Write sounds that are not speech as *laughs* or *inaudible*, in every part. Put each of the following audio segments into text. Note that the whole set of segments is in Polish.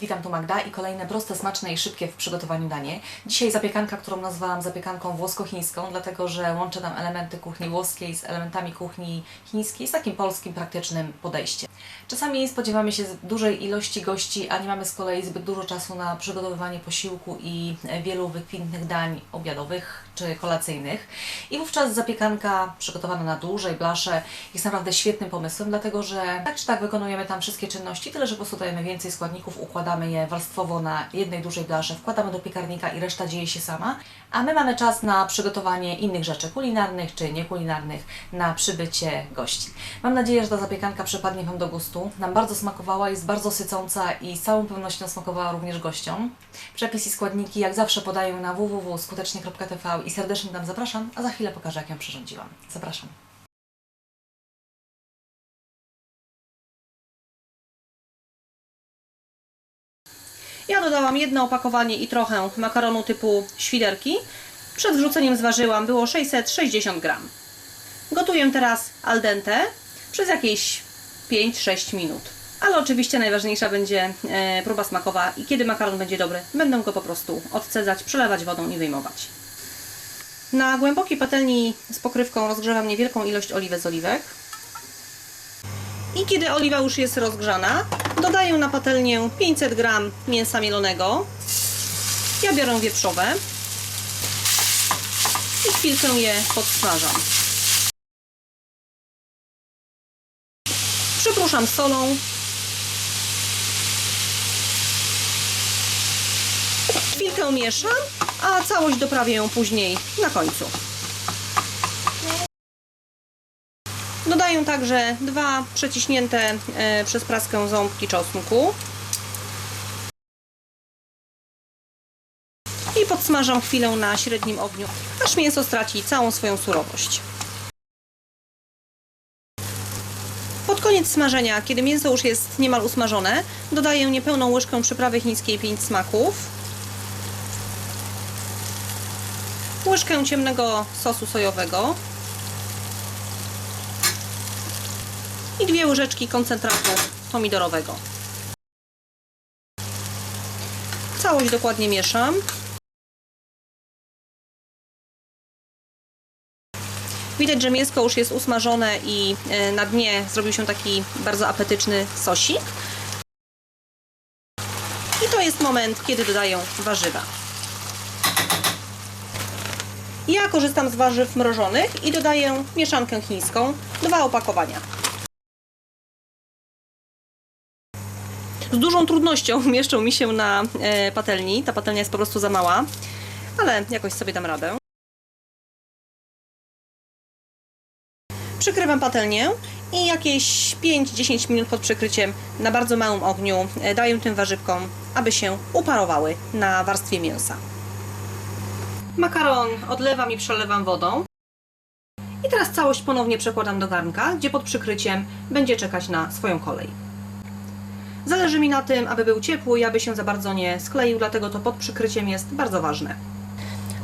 Witam, tu Magda i kolejne proste, smaczne i szybkie w przygotowaniu danie. Dzisiaj zapiekanka, którą nazwałam zapiekanką włosko-chińską, dlatego że łączę nam elementy kuchni włoskiej z elementami kuchni chińskiej z takim polskim, praktycznym podejściem. Czasami spodziewamy się dużej ilości gości, a nie mamy z kolei zbyt dużo czasu na przygotowywanie posiłku i wielu wykwintnych dań obiadowych czy kolacyjnych. I wówczas zapiekanka przygotowana na dłużej blasze jest naprawdę świetnym pomysłem, dlatego że tak czy tak wykonujemy tam wszystkie czynności, tyle że po prostu dajemy więcej składników, układamy je warstwowo na jednej dużej blasze, wkładamy do piekarnika i reszta dzieje się sama, a my mamy czas na przygotowanie innych rzeczy kulinarnych czy niekulinarnych na przybycie gości. Mam nadzieję, że ta zapiekanka przypadnie Wam do gustu. Nam bardzo smakowała, jest bardzo sycąca i z całą pewnością smakowała również gościom. Przepis i składniki jak zawsze podaję na www.skutecznie.tv i serdecznie tam zapraszam, a za chwilę pokażę jak ją przyrządziłam. Zapraszam. Ja dodałam jedno opakowanie i trochę makaronu typu świderki. Przed wrzuceniem zważyłam, było 660 gram. Gotuję teraz al dente przez jakieś 5-6 minut. Ale oczywiście najważniejsza będzie e, próba smakowa i kiedy makaron będzie dobry, będę go po prostu odcedzać, przelewać wodą i wyjmować. Na głębokiej patelni z pokrywką rozgrzewam niewielką ilość oliwy z oliwek. I kiedy oliwa już jest rozgrzana, dodaję na patelnię 500 g mięsa mielonego. Ja biorę wieprzowe i chwilkę je podsmażam. Przypruszam solą. Chwilkę mieszam, a całość doprawię później na końcu. Dodaję także dwa przeciśnięte e, przez praskę ząbki czosnku. I podsmażam chwilę na średnim ogniu, aż mięso straci całą swoją surowość. Pod koniec smażenia, kiedy mięso już jest niemal usmażone, dodaję niepełną łyżkę przyprawy chińskiej 5 smaków, łyżkę ciemnego sosu sojowego i dwie łyżeczki koncentratu pomidorowego. Całość dokładnie mieszam. Widać, że mięsko już jest usmażone i e, na dnie zrobił się taki bardzo apetyczny sosik. I to jest moment, kiedy dodaję warzywa. Ja korzystam z warzyw mrożonych i dodaję mieszankę chińską, dwa opakowania. Z dużą trudnością *laughs* mieszczą mi się na e, patelni. Ta patelnia jest po prostu za mała, ale jakoś sobie dam radę. Przykrywam patelnię i jakieś 5-10 minut pod przykryciem na bardzo małym ogniu e, daję tym warzywkom, aby się uparowały na warstwie mięsa. Makaron odlewam i przelewam wodą. I teraz całość ponownie przekładam do garnka, gdzie pod przykryciem będzie czekać na swoją kolej. Zależy mi na tym, aby był ciepły i aby się za bardzo nie skleił, dlatego to pod przykryciem jest bardzo ważne.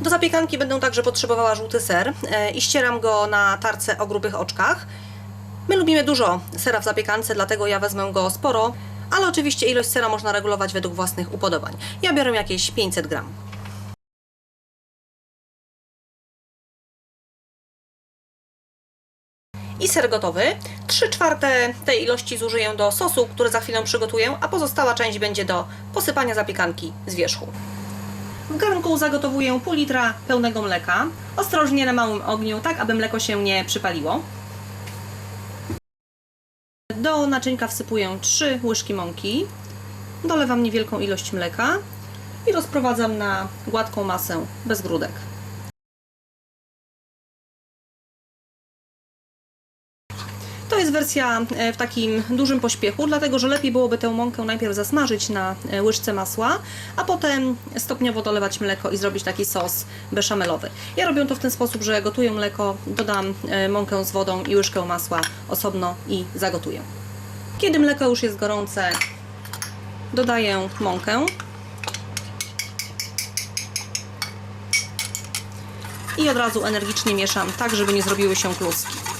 Do zapiekanki będę także potrzebowała żółty ser e, i ścieram go na tarce o grubych oczkach. My lubimy dużo sera w zapiekance, dlatego ja wezmę go sporo, ale oczywiście ilość sera można regulować według własnych upodobań. Ja biorę jakieś 500 gram. Ser gotowy. 3 czwarte tej ilości zużyję do sosu, który za chwilę przygotuję, a pozostała część będzie do posypania zapiekanki z wierzchu. W garnku zagotowuję pół litra pełnego mleka, ostrożnie na małym ogniu, tak aby mleko się nie przypaliło. Do naczynka wsypuję 3 łyżki mąki, dolewam niewielką ilość mleka i rozprowadzam na gładką masę bez grudek. To jest wersja e, w takim dużym pośpiechu, dlatego że lepiej byłoby tę mąkę najpierw zasmażyć na e, łyżce masła, a potem stopniowo dolewać mleko i zrobić taki sos beszamelowy. Ja robię to w ten sposób, że gotuję mleko, dodam e, mąkę z wodą i łyżkę masła osobno i zagotuję. Kiedy mleko już jest gorące, dodaję mąkę i od razu energicznie mieszam, tak żeby nie zrobiły się kluski.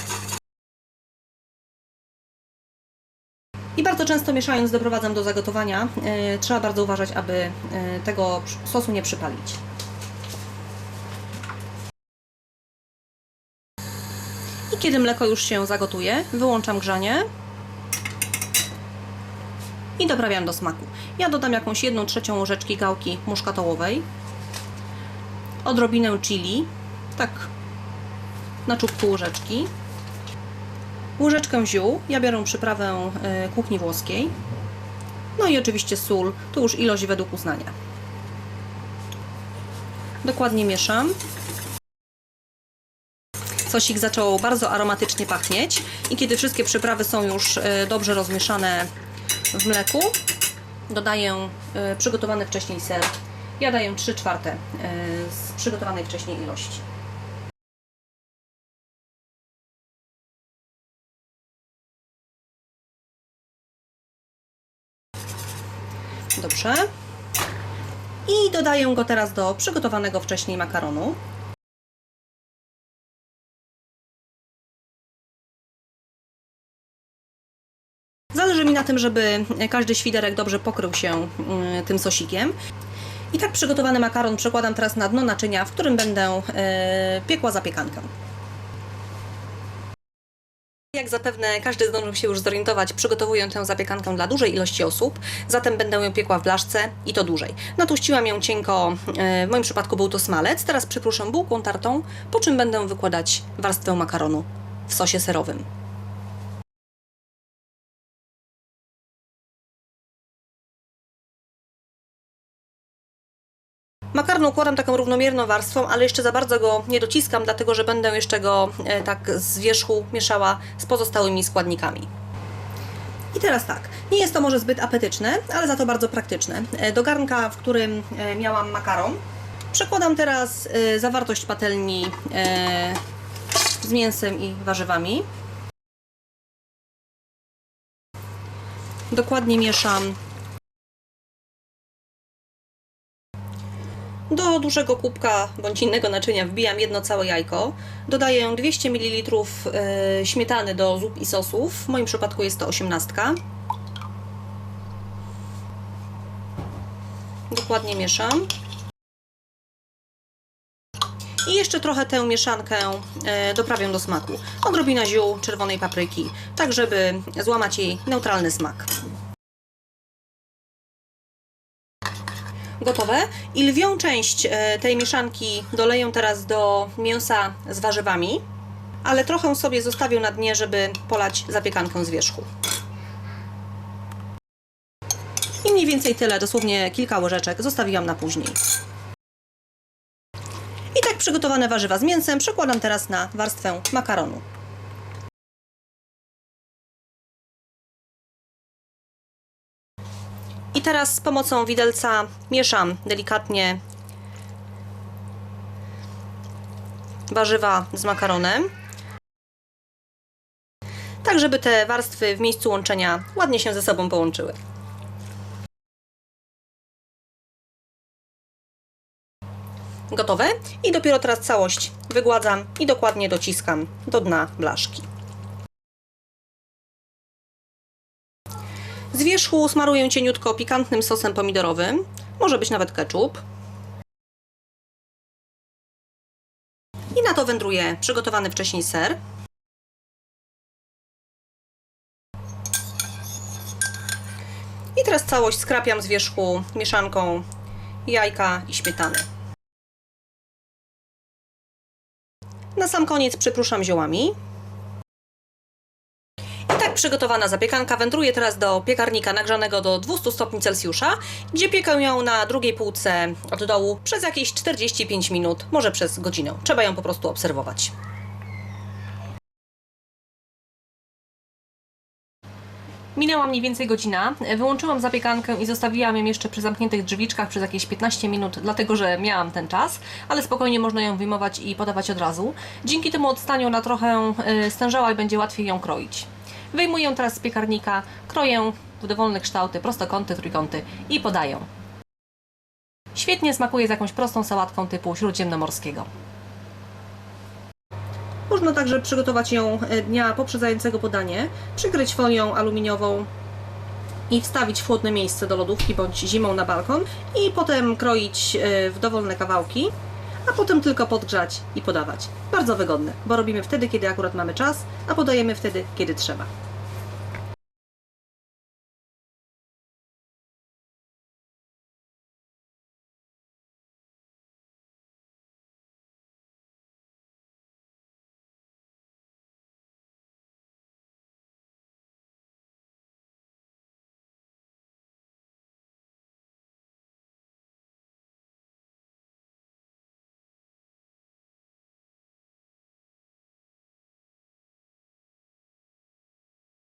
Często mieszając doprowadzam do zagotowania. E, Trzeba bardzo uważać, aby e, tego sosu nie przypalić. I kiedy mleko już się zagotuje, wyłączam grzanie i doprawiam do smaku. Ja dodam jakąś jedną trzecią łyżeczki gałki muszkatołowej, odrobinę chili, tak na czubku łyżeczki, łyżeczkę ziół, ja biorę przyprawę y, kuchni włoskiej, no i oczywiście sól, to już ilość według uznania. Dokładnie mieszam. Sosik zaczął bardzo aromatycznie pachnieć i kiedy wszystkie przyprawy są już y, dobrze rozmieszane w mleku, dodaję y, przygotowany wcześniej ser. Ja daję 3 czwarte z przygotowanej wcześniej ilości. Dobrze. I dodaję go teraz do przygotowanego wcześniej makaronu. Zależy mi na tym, żeby każdy świderek dobrze pokrył się y, tym sosikiem. I tak przygotowany makaron przekładam teraz na dno naczynia, w którym będę y, piekła zapiekankę. Jak zapewne każdy zdążył się już zorientować, przygotowuję tę zapiekankę dla dużej ilości osób, zatem będę ją piekła w blaszce i to dłużej. Natłuściłam ją cienko, e, w moim przypadku był to smalec, teraz przypruszę bułką tartą, po czym będę wykładać warstwę makaronu w sosie serowym. Makaron układam taką równomierną warstwą, ale jeszcze za bardzo go nie dociskam, dlatego że będę jeszcze go e, tak z wierzchu mieszała z pozostałymi składnikami. I teraz tak, nie jest to może zbyt apetyczne, ale za to bardzo praktyczne. E, Do garnka, w którym e, miałam makaron, przekładam teraz zawartość patelni z mięsem i warzywami. Dokładnie mieszam Do dużego kubka bądź innego naczynia wbijam jedno całe jajko. Dodaję 200 ml e, śmietany do zup i sosów. W moim przypadku jest to 18. Dokładnie mieszam. I jeszcze trochę tę mieszankę e, doprawiam do smaku. Odrobina ziół, czerwonej papryki, tak żeby złamać jej neutralny smak. Gotowe. I lwią część e, tej mieszanki doleję teraz do mięsa z warzywami, ale trochę sobie zostawię na dnie, żeby polać zapiekankę z wierzchu. I mniej więcej tyle, dosłownie kilka łyżeczek, zostawiłam na później. I tak przygotowane warzywa z mięsem przekładam teraz na warstwę makaronu. Teraz z pomocą widelca mieszam delikatnie warzywa z makaronem. Tak, żeby te warstwy w miejscu łączenia ładnie się ze sobą połączyły. Gotowe. I dopiero teraz całość wygładzam i dokładnie dociskam do dna blaszki. Z wierzchu smaruję cieniutko pikantnym sosem pomidorowym. Może być nawet ketchup. I na to wędruje przygotowany wcześniej ser. I teraz całość skrapiam z wierzchu mieszanką jajka i śmietany. Na sam koniec przypruszam ziołami. Przygotowana zapiekanka wędruje teraz do piekarnika nagrzanego do 200 stopni Celsjusza, gdzie piekę ją na drugiej półce od dołu przez jakieś 45 minut, może przez godzinę. Trzeba ją po prostu obserwować. Minęła mniej więcej godzina. Wyłączyłam zapiekankę i zostawiłam ją jeszcze przy zamkniętych drzwiczkach przez jakieś 15 minut, dlatego że miałam ten czas, ale spokojnie można ją wyjmować i podawać od razu. Dzięki temu odstaniu na trochę y, stężała i będzie łatwiej ją kroić. Wyjmuję teraz z piekarnika, kroję w dowolne kształty, prostokąty, trójkąty i podaję. Świetnie smakuje z jakąś prostą sałatką typu śródziemnomorskiego. Można także przygotować ją e, dnia poprzedzającego podanie, przykryć folią aluminiową i wstawić w chłodne miejsce do lodówki bądź zimą na balkon i potem kroić e, w dowolne kawałki, a potem tylko podgrzać i podawać. Bardzo wygodne, bo robimy wtedy, kiedy akurat mamy czas, a podajemy wtedy, kiedy trzeba.